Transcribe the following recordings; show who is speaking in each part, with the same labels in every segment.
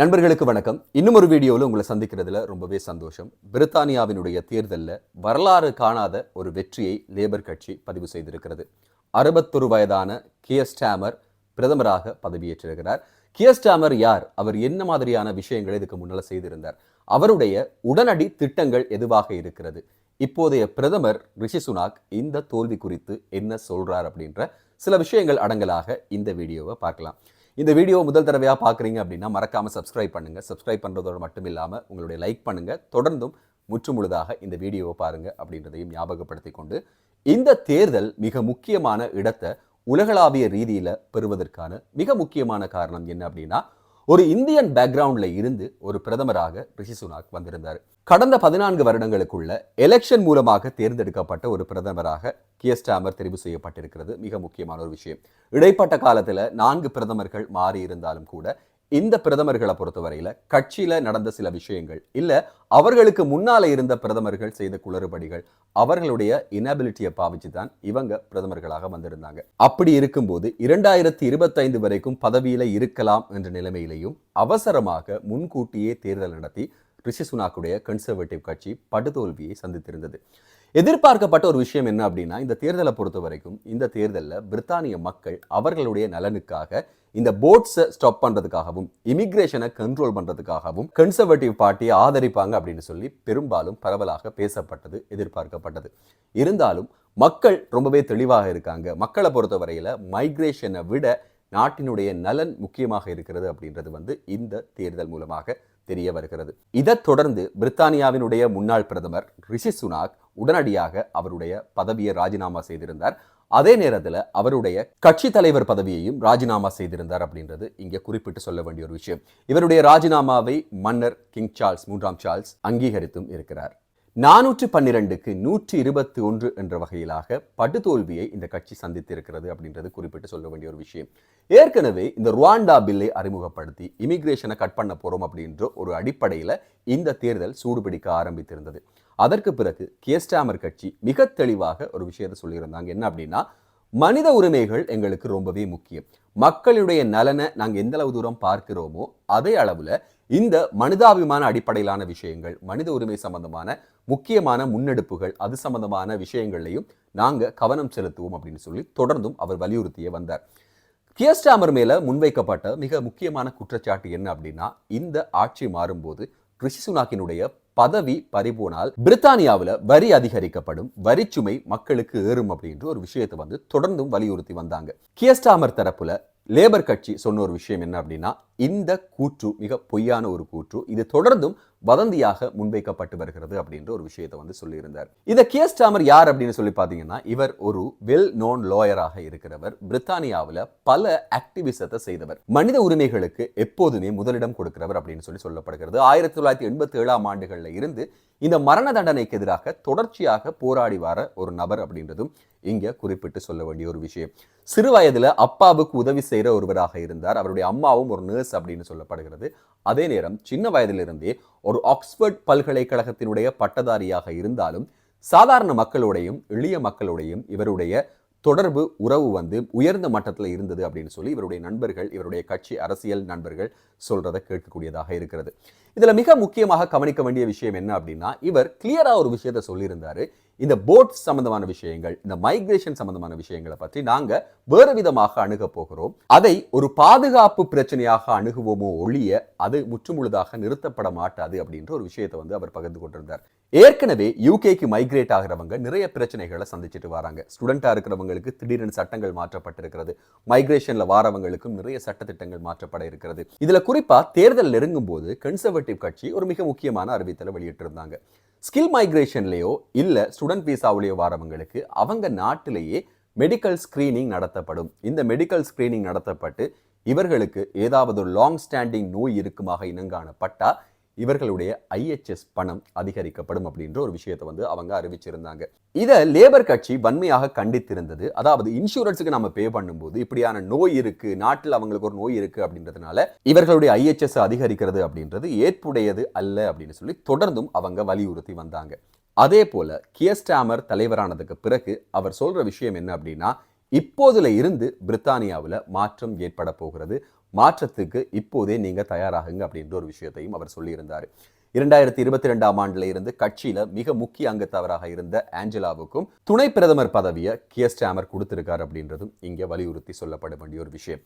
Speaker 1: நண்பர்களுக்கு வணக்கம். இன்னும் ஒரு வீடியோவில் உங்களை சந்திக்கிறதுல ரொம்பவே சந்தோஷம். பிரித்தானியாவினுடைய தேர்தலில் வரலாறு காணாத ஒரு வெற்றியை லேபர் கட்சி பதிவு செய்திருக்கிறது. அறுபத்தொரு வயதான கியஸ்டாமர் பிரதமராக பதவியேற்றிருக்கிறார். கியஸ்டாமர் யார்? அவர் என்ன மாதிரியான விஷயங்களை இதுக்கு முன்னால் செய்திருந்தார்? அவருடைய உடனடி திட்டங்கள் எதுவாக இருக்கிறது? இப்போதைய பிரதமர் ரிஷி சுனாக் இந்த தோல்வி குறித்து என்ன சொல்றார் அப்படின்ற சில விஷயங்கள் அடங்கலாக இந்த வீடியோவை பார்க்கலாம். இந்த வீடியோ முதல் தடவையாக பார்க்குறீங்க அப்படின்னா மறக்காமல் சப்ஸ்கிரைப் பண்ணுங்க. சப்ஸ்கிரைப் பண்ணுறதோடு மட்டும் இல்லாமல் உங்களுடைய லைக் பண்ணுங்கள் தொடர்ந்தும் முற்றுமுழுதாக இந்த வீடியோவை பாருங்க அப்படின்றதையும் ஞாபகப்படுத்தி கொண்டு இந்த தேர்தல் மிக முக்கியமான இடத்தை உலகளாவிய ரீதியில் பெறுவதற்கான மிக முக்கியமான காரணம் என்ன அப்படின்னா ஒரு இந்தியன் பேக்ரவுண்டில் இருந்து ஒரு பிரதமராக ரிஷி சுனாக் வந்திருந்தார். கடந்த பதினான்கு வருடங்களுக்குள்ள எலெக்ஷன் மூலமாக தேர்ந்தெடுக்கப்பட்ட ஒரு பிரதமராக கியஸ்டாமர் தெரிவு செய்யப்பட்டிருக்கிறது. மிக முக்கியமான ஒரு விஷயம். இடைப்பட்ட காலத்துல நான்கு பிரதமர்கள் மாறி இருந்தாலும் கூட இந்த பிரதமர்களை பொறுத்தவரையில கட்சியில நடந்த சில விஷயங்கள் இல்ல அவர்களுக்கு முன்னால இருந்த பிரதமர்கள் செய்த குளறுபடிகள் அவர்களுடைய இனபிலிட்டியை பாவிச்சு தான் இவங்க பிரதமர்களாக வந்திருந்தாங்க. அப்படி இருக்கும்போது இரண்டாயிரத்தி இருபத்தைந்து வரைக்கும் பதவியில இருக்கலாம் என்ற நிலைமையிலையும் அவசரமாக முன்கூட்டியே தேர்தல் நடத்தி ரிஷி சுனாக்குடைய கன்சர்வேட்டிவ் கட்சி படுதோல்வியை சந்தித்திருந்தது. எதிர்பார்க்கப்பட்ட ஒரு விஷயம் என்ன அப்படின்னா இந்த தேர்தலை பொறுத்த வரைக்கும் இந்த தேர்தலில் பிரித்தானிய மக்கள் அவர்களுடைய நலனுக்காக இந்த போட்ஸை ஸ்டாப் பண்ணுறதுக்காகவும் இமிக்ரேஷனை கண்ட்ரோல் பண்ணுறதுக்காகவும் கன்சர்வேட்டிவ் பார்ட்டியை ஆதரிப்பாங்க அப்படின்னு சொல்லி பெரும்பாலும் பரவலாக பேசப்பட்டது எதிர்பார்க்கப்பட்டது. இருந்தாலும் மக்கள் ரொம்பவே தெளிவாக இருக்காங்க. மக்களை பொறுத்தவரையில் மைக்ரேஷனை விட நாட்டினுடைய நலன் முக்கியமாக இருக்கிறது அப்படின்றது வந்து இந்த தேர்தல் மூலமாக தெரிய வருகிறது. இதைத் தொடர்ந்து பிரித்தானியாவினுடைய முன்னாள் பிரதமர் ரிஷி சுனாக் உடனடியாக அவருடைய பதவியை ராஜினாமா செய்திருந்தார். அதே நேரத்தில் அவருடைய கட்சி தலைவர் பதவியையும் ராஜினாமா செய்திருந்தார் அப்படின்றது இங்கே குறிப்பிட்டு சொல்ல வேண்டிய ஒரு விஷயம். இவருடைய ராஜினாமாவை மன்னர் கிங் சார்ல்ஸ் மூன்றாம் சார்ல்ஸ் அங்கீகரித்தும் இருக்கிறார். நானூற்று பன்னிரெண்டுக்கு நூற்றி இருபத்தி ஒன்று என்ற வகையிலாக படுதோல்வியை இந்த கட்சி சந்தித்திருக்கிறது அப்படின்றது குறிப்பிட்டு சொல்ல வேண்டிய ஒரு விஷயம். ஏற்கனவே இந்த ருவாண்டா பில்லை அறிமுகப்படுத்தி இமிகிரேஷனை கட் பண்ண போகிறோம் அப்படின்ற ஒரு அடிப்படையில் இந்த தேர்தல் சூடுபிடிக்க ஆரம்பித்திருந்தது. அதற்கு பிறகு கேஸ்டாமர் கட்சி மிக தெளிவாக ஒரு விஷயத்தை சொல்லியிருந்தாங்க. என்ன அப்படின்னா மனித உரிமைகள் எங்களுக்கு ரொம்பவே முக்கியம். மக்களுடைய நலனை நாங்கள் எந்த அளவு தூரம் பார்க்கிறோமோ அதே அளவில் இந்த மனிதாபிமான அடிப்படையிலான விஷயங்கள் மனித உரிமை சம்பந்தமான முக்கியமான முன்னெடுப்புகள் அது சம்பந்தமான விஷயங்கள்லையும் நாங்க கவனம் செலுத்துவோம் அப்படின்னு சொல்லி தொடர்ந்தும் அவர் வலியுறுத்தியே வந்தார். கியஸ்டாமர் மேல முன்வைக்கப்பட்ட மிக முக்கியமான குற்றச்சாட்டு என்ன அப்படின்னா இந்த ஆட்சி மாறும்போது ரிஷி சுனாக்கினுடைய பதவி பறிபோனால் பிரித்தானியாவில் வரி அதிகரிக்கப்படும் வரிச்சுமை மக்களுக்கு ஏறும் அப்படின்ற ஒரு விஷயத்தை வந்து தொடர்ந்தும் வலியுறுத்தி வந்தாங்க. கியஸ்டாமர் தரப்புல லேபர் கட்சி சொன்ன ஒரு விஷயம் என்ன அப்படின்னா இந்த கூற்று மிக பொய்யான ஒரு கூற்று. இது தொடர்ந்தும் வதந்தியாக முன்வைக்கப்பட்டு வருகிறது அப்படின்ற ஒரு விஷயத்தை வந்து சொல்லியிருந்தார். இதை டாமர் யார் அப்படின்னு சொல்லி பார்த்தீங்கன்னா இவர் ஒரு வெல் நோன் லாயராக இருக்கிறவர். பிரித்தானியாவில் பல ஆக்டிவிசத்தை செய்தவர். மனித உரிமைகளுக்கு எப்போதுமே முதலிடம் கொடுக்கிறவர் அப்படின்னு சொல்லி சொல்லப்படுகிறது. ஆயிரத்தி தொள்ளாயிரத்தி எண்பத்தி ஏழாம் ஆண்டுகளில் இருந்து இந்த மரண தண்டனைக்கு எதிராக தொடர்ச்சியாக போராடி வர ஒரு நபர் அப்படின்றதும் இங்கே குறிப்பிட்டு சொல்ல வேண்டிய ஒரு விஷயம். சிறு வயதில் அப்பாவுக்கு உதவி செய்கிற ஒருவராக இருந்தார். அவருடைய அம்மாவும் ஒரு நர்ஸ் அப்படின்னு சொல்லப்படுகிறது. அதே நேரம் சின்ன வயதிலிருந்தே ஒரு ஆக்ஸ்போர்ட் பல்கலைக்கழகத்தினுடைய பட்டதாரியாக இருந்தாலும் சாதாரண மக்களோடையும் எளிய மக்களோடையும் இவருடைய தொடர்பு உறவு வந்து உயர்ந்த மட்டத்தில் இருந்தது அப்படின்னு சொல்லி இவருடைய நண்பர்கள் இவருடைய கட்சி அரசியல் நண்பர்கள் சொல்றதை கேட்கக்கூடியதாக இருக்கிறது. இதில் மிக முக்கியமாக கவனிக்க வேண்டிய விஷயம் என்ன அப்படின்னா இவர் கிளியராக ஒரு விஷயத்த சொல்லியிருந்தாரு. இந்த போட் சம்பந்தமான விஷயங்கள் இந்த மைக்ரேஷன் சம்பந்தமான விஷயங்களை பற்றி நாங்க வேறு விதமாக அணுக போகிறோம். அதை ஒரு பாதுகாப்பு பிரச்சனையாக அணுகுவோமோ ஒழிய அது முற்றுமுழுதாக நிறுத்தப்பட மாட்டாது அப்படின்ற ஒரு விஷயத்தை வந்து அவர் பகிர்ந்து கொண்டிருந்தார். ஏற்கனவே யூகேக்கு மைக்ரேட் ஆகிறவங்க நிறைய பிரச்சனைகளை சந்திச்சுட்டு வராங்க. ஸ்டூடெண்டா இருக்கிறவங்களுக்கு திடீரென சட்டங்கள் மாற்றப்பட்டிருக்கிறது. மைக்ரேஷன்ல வாரவங்களுக்கும் நிறைய சட்டத்திட்டங்கள் மாற்றப்பட இருக்கிறது. இதுல குறிப்பா தேர்தல் நெருங்கும் போது கன்சர்வேட்டிவ் கட்சி ஒரு மிக முக்கியமான அறிவித்தலை வெளியிட்டிருந்தாங்க. ஸ்கில் மைக்ரேஷன்லேயோ இல்லை ஸ்டூடெண்ட் விசாவிலேயோ வரவங்களுக்கு அவங்க நாட்டிலேயே மெடிக்கல் ஸ்க்ரீனிங் நடத்தப்படும். இந்த மெடிக்கல் ஸ்க்ரீனிங் நடத்தப்பட்டு இவர்களுக்கு ஏதாவது லாங் ஸ்டாண்டிங் நோய் இருக்குமாக இனங்காணப்பட்டால் இவர்களுடைய ஐஎச்எஸ் பணம் அதிகரிக்கப்படும் அப்படின்ற ஒரு விஷயத்தை வந்து அவங்க அறிவிச்சிருந்தாங்க. இதை லேபர் கட்சி வன்மையாக கண்டித்திருந்தது. அதாவது இன்சூரன்ஸுக்கு நம்ம பே பண்ணும்போது இப்படியான நோய் இருக்கு நாட்டில் அவங்களுக்கு ஒரு நோய் இருக்கு அப்படின்றதுனால இவர்களுடைய ஐஎச்எஸ் அதிகரிக்கிறது அப்படின்றது ஏற்புடையது அல்ல அப்படின்னு சொல்லி தொடர்ந்தும் அவங்க வலியுறுத்தி வந்தாங்க. அதே போல கியஸ்டாமர் தலைவரானதுக்கு பிறகு அவர் சொல்ற விஷயம் என்ன அப்படின்னா இப்போதுல இருந்து பிரித்தானியாவில் மாற்றம் ஏற்பட போகிறது. மாற்றத்துக்கு இப்போதே நீங்க தயாராகுங்க அப்படின்ற ஒரு விஷயத்தையும் அவர் சொல்லியிருந்தார். இரண்டாயிரத்தி இருபத்தி ரெண்டாம் ஆண்டுல இருந்து கட்சியில மிக முக்கிய அங்கத்தவராக இருந்த ஆஞ்சலாவுக்கும் துணை பிரதமர் பதவியை கியஸ்டாமர் கொடுத்திருக்கார் அப்படின்றதும் இங்க வலியுறுத்தி சொல்லப்பட வேண்டிய ஒரு விஷயம்.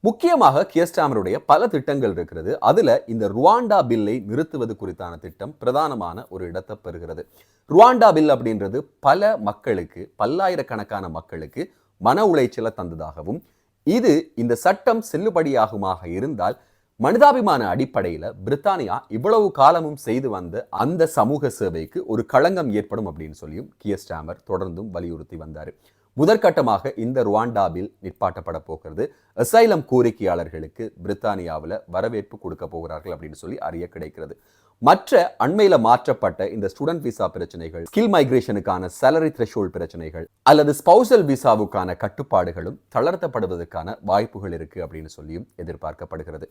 Speaker 1: முக்கியமாக கியஸ்டாமருடைய பல திட்டங்கள் இருக்கிறது. அதுல இந்த ருவாண்டா பில்லை நிறுத்துவது குறித்தான திட்டம் பிரதானமான ஒரு இடத்தை பெறுகிறது. ருவாண்டா பில் அப்படின்றது பல மக்களுக்கு பல்லாயிரக்கணக்கான மக்களுக்கு மன உளைச்சலை தந்ததாகவும் இது இந்த சட்டம் செல்லுபடியாகுமாக இருந்தால் மனிதாபிமான அடிப்படையில் பிரித்தானியா இவ்வளவு காலமும் செய்து வந்த அந்த சமூக சேவைக்கு ஒரு களங்கம் ஏற்படும் அப்படின்னு சொல்லியும் கியஸ்டாமர் தொடர்ந்தும் வலியுறுத்தி வந்தார். முதற்கட்டமாக இந்த ருவாண்டாவில் நிற்பாட்டப்பட போகிறது. அசைலம் கோரிக்கையாளர்களுக்கு பிரித்தானியாவில் வரவேற்பு கொடுக்க போகிறார்கள் அப்படின்னு சொல்லி அறிய கிடைக்கிறது. மற்ற அண்மையில் மாற்றப்பட்ட இந்த ஸ்டூடெண்ட் விசா பிரச்சனைகள் ஸ்கில் மைக்ரேஷனுக்கான சேலரி த்ரெஷோல்ட் பிரச்சனைகள் அல்லது ஸ்பௌசல் விசாவுக்கான கட்டுப்பாடுகளும் தளர்த்தப்படுவதற்கான வாய்ப்புகள் இருக்கு அப்படின்னு சொல்லியும் எதிர்பார்க்கப்படுகிறது.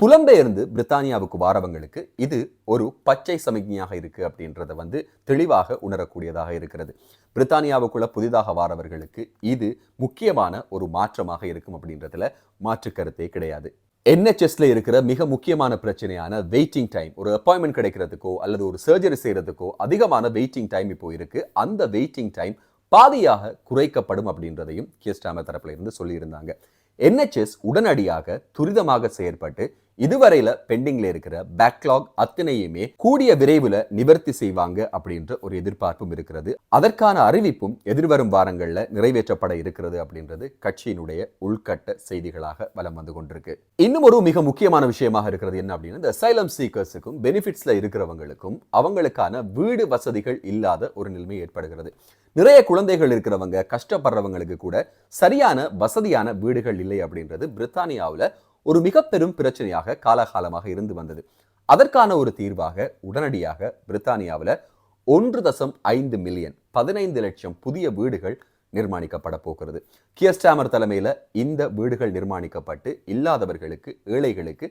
Speaker 1: புலம்பெயர்ந்து பிரித்தானியாவுக்கு வாரவங்களுக்கு இது ஒரு பச்சை சமிக்ஞையாக இருக்கு அப்படின்றத வந்து தெளிவாக உணரக்கூடியதாக இருக்கிறது. பிரித்தானியாவுக்குள்ள புதிதாக வாரவர்களுக்கு இது முக்கியமான ஒரு மாற்றமாக இருக்கும் அப்படின்றதுல மாற்று கருத்தே கிடையாது. என்ஹெச்எஸ்ல இருக்கிற மிக முக்கியமான பிரச்சனையான வெயிட்டிங் டைம் ஒரு அப்பாயின்மெண்ட் கிடைக்கிறதுக்கோ அல்லது ஒரு சர்ஜரி செய்யறதுக்கோ அதிகமான வெயிட்டிங் டைம் இப்போ இருக்கு. அந்த வெயிட்டிங் டைம் பாதியாக குறைக்கப்படும் அப்படின்றதையும் கியஸ்டாமர் தரப்புல இருந்து சொல்லியிருந்தாங்க. என்ஹெச்எஸ் உடனடியாக துரிதமாக செயற்பட்டு இதுவரையில பெண்டிங்ல இருக்கிற பேக்லாக் அத்தனையுமே கூடிய விரைவில் நிவர்த்தி செய்வாங்க அப்படின்ற ஒரு எதிர்பார்ப்பும் இருக்கிறது. அதற்கான அறிவிப்பும் எதிர்வரும் வாரங்களில் நிறைவேற்றப்பட இருக்கிறது அப்படின்றது கட்சியினுடைய உள்கட்ட செய்திகளாக வலம் வந்து கொண்டிருக்கு. இன்னும் ஒரு மிக முக்கியமான விஷயமாக இருக்கிறது என்ன அப்படின்னா இந்த சைலம் சீக்கர்ஸுக்கும் பெனிஃபிட்ஸ்ல இருக்கிறவங்களுக்கும் அவங்களுக்கான வீடு வசதிகள் இல்லாத ஒரு நிலைமை ஏற்படுகிறது. நிறைய குழந்தைகள் இருக்கிறவங்க கஷ்டப்படுறவங்களுக்கு கூட சரியான வசதியான வீடுகள் இல்லை அப்படின்றது பிரித்தானியாவில் ஒரு மிக பெரும் பிரச்சனையாக காலகாலமாக இருந்து வந்தது. அதற்கான ஒரு தீர்வாக உடனடியாக பிரித்தானியாவில் ஒன்று தசம் ஐந்து மில்லியன் பதினைந்து லட்சம் புதிய வீடுகள் நிர்மாணிக்கப்பட போகிறது. கியஸ்டாமர் தலைமையில் இந்த வீடுகள் நிர்மாணிக்கப்பட்டு இல்லாதவர்களுக்கு ஏழைகளுக்கு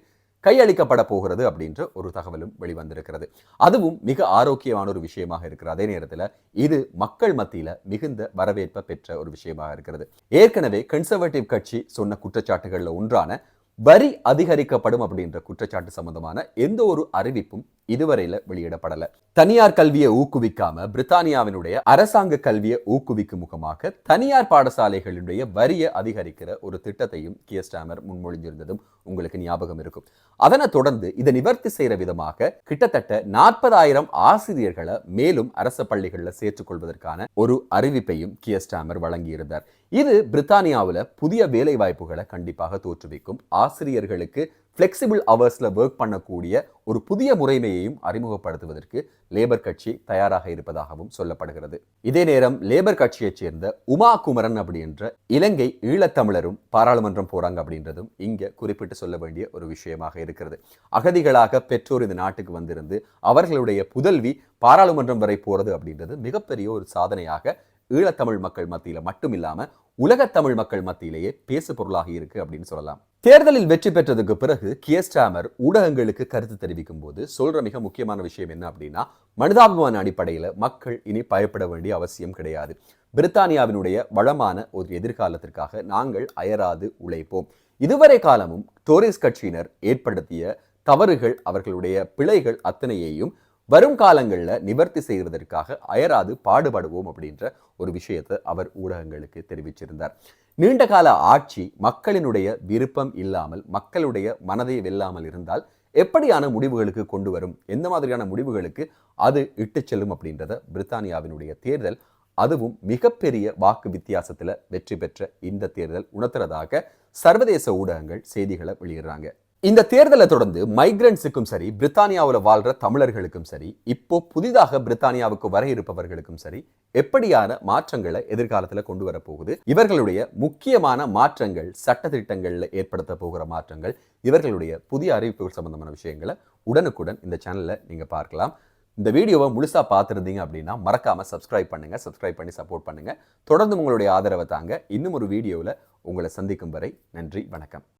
Speaker 1: கையளிக்கப்பட போகிறது அப்படின்ற ஒரு தகவலும் வெளிவந்திருக்கிறது. அதுவும் மிக ஆரோக்கியமான ஒரு விஷயமாக இருக்கிறது. அதே நேரத்தில் இது மக்கள் மத்தியில் மிகுந்த வரவேற்பை பெற்ற ஒரு விஷயமாக இருக்கிறது. ஏற்கனவே கன்சர்வேட்டிவ் கட்சி சொன்ன குற்றச்சாட்டுகளில் ஒன்றான வரி அதிகரிக்கப்படும் அப்படின்ற குற்றச்சாட்டு சம்பந்தமான எந்த ஒரு அறிவிப்பும் இதுவரையில வெளியிடப்படல. தனியார் கல்வியை ஊக்குவிக்காம பிரித்தானியாவினுடைய அரசாங்க கல்வியை ஊக்குவிக்கும் முகமாக தனியார் பாடசாலைகளுடைய வரியை அதிகரிக்கிற ஒரு திட்டத்தையும் கியஸ்டாமர் முன்மொழிஞ்சிருந்ததும் உங்களுக்கு ஞாபகம் இருக்கும். அதனை தொடர்ந்து இதை நிவர்த்தி செய்யற விதமாக கிட்டத்தட்ட நாற்பதாயிரம் ஆசிரியர்களை மேலும் அரச பள்ளிகளில் சேர்த்துக் ஒரு அறிவிப்பையும் கியஸ்டாமர் வழங்கியிருந்தார். இது பிரித்தானியாவில் புதிய வேலை வாய்ப்புகளை கண்டிப்பாக தோற்றுவிக்கும். ஆசிரியர்களுக்கு ஃப்ளெக்சிபிள் ஹவர்ஸில் ஒர்க் பண்ணக்கூடிய ஒரு புதிய முறைமையையும் அறிமுகப்படுத்துவதற்கு லேபர் கட்சி தயாராக இருப்பதாகவும் சொல்லப்படுகிறது. இதே நேரம் லேபர் கட்சியைச் சேர்ந்த உமா குமரன் அப்படின்ற இலங்கை ஈழத்தமிழரும் பாராளுமன்றம் போறாங்க அப்படின்றதும் இங்க குறிப்பிட்டு சொல்ல வேண்டிய ஒரு விஷயமாக இருக்கிறது. அகதிகளாக பெற்றோர் இந்த நாட்டுக்கு வந்திருந்து அவர்களுடைய புதல்வி பாராளுமன்றம் வரை போறது அப்படின்றது மிகப்பெரிய ஒரு சாதனையாக ஈழத்தமிழ் மக்கள் மத்தியில் மட்டும் இல்லாமல் உலகத்தமிழ் மக்கள் மத்தியிலேயே பேசு பொருளாக இருக்கு அப்படின்னு சொல்லலாம். தேர்தலில் வெற்றி பெற்றதுக்கு பிறகு கியஸ்டாமர் ஊடகங்களுக்கு கருத்து தெரிவிக்கும் போது சொல்ற மிக முக்கியமான விஷயம் என்ன அப்படின்னா மனிதாபிமான அடிப்படையில் மக்கள் இனி பயப்பட வேண்டிய அவசியம் கிடையாது. பிரித்தானியாவினுடைய வளமான ஒரு எதிர்காலத்திற்காக நாங்கள் அயராது உழைப்போம். இதுவரை காலமும் டோரிஸ் கட்சியினர் ஏற்படுத்திய தவறுகள் அவர்களுடைய பிழைகள் அத்தனையையும் வரும் காலங்களில் நிவர்த்தி செய்வதற்காக அயராது பாடுபடுவோம் அப்படின்ற ஒரு விஷயத்தை அவர் ஊடகங்களுக்கு தெரிவிச்சிருந்தார். நீண்ட கால ஆட்சி மக்களினுடைய விருப்பம் இல்லாமல் மக்களுடைய மனதை வெல்லாமல் இருந்தால் எப்படியான முடிவுகளுக்கு கொண்டு வரும் எந்த மாதிரியான முடிவுகளுக்கு அது இட்டு செல்லும் அப்படின்றத பிரித்தானியாவினுடைய தேர்தல் அதுவும் மிகப்பெரிய வாக்கு வித்தியாசத்தில் வெற்றி பெற்ற இந்த தேர்தல் உணர்த்துறதாக சர்வதேச ஊடகங்கள் செய்திகளை வெளியிடுறாங்க. இந்த தேர்தலை தொடர்ந்து மைக்ரன்ஸுக்கும் சரி பிரித்தானியாவில் வாழ்ற தமிழர்களுக்கும் சரி இப்போ புதிதாக பிரித்தானியாவுக்கு வர இருப்பவர்களுக்கும் சரி எப்படியான மாற்றங்களை எதிர்காலத்தில் கொண்டு வரப்போகுது இவர்களுடைய முக்கியமான மாற்றங்கள் சட்ட திட்டங்களில் ஏற்படுத்த போகிற மாற்றங்கள் இவர்களுடைய புதிய அறிவிப்புகள் சம்பந்தமான விஷயங்களை உடனுக்குடன் இந்த சேனலில் நீங்கள் பார்க்கலாம். இந்த வீடியோவை முழுசாக பார்த்துருந்தீங்க அப்படின்னா மறக்காமல் சப்ஸ்கிரைப் பண்ணுங்கள் சப்ஸ்கிரைப் பண்ணி சப்போர்ட் பண்ணுங்கள் தொடர்ந்து உங்களுடைய ஆதரவை தாங்க இன்னும் ஒரு வீடியோவில் உங்களை சந்திக்கும் வரை நன்றி வணக்கம்.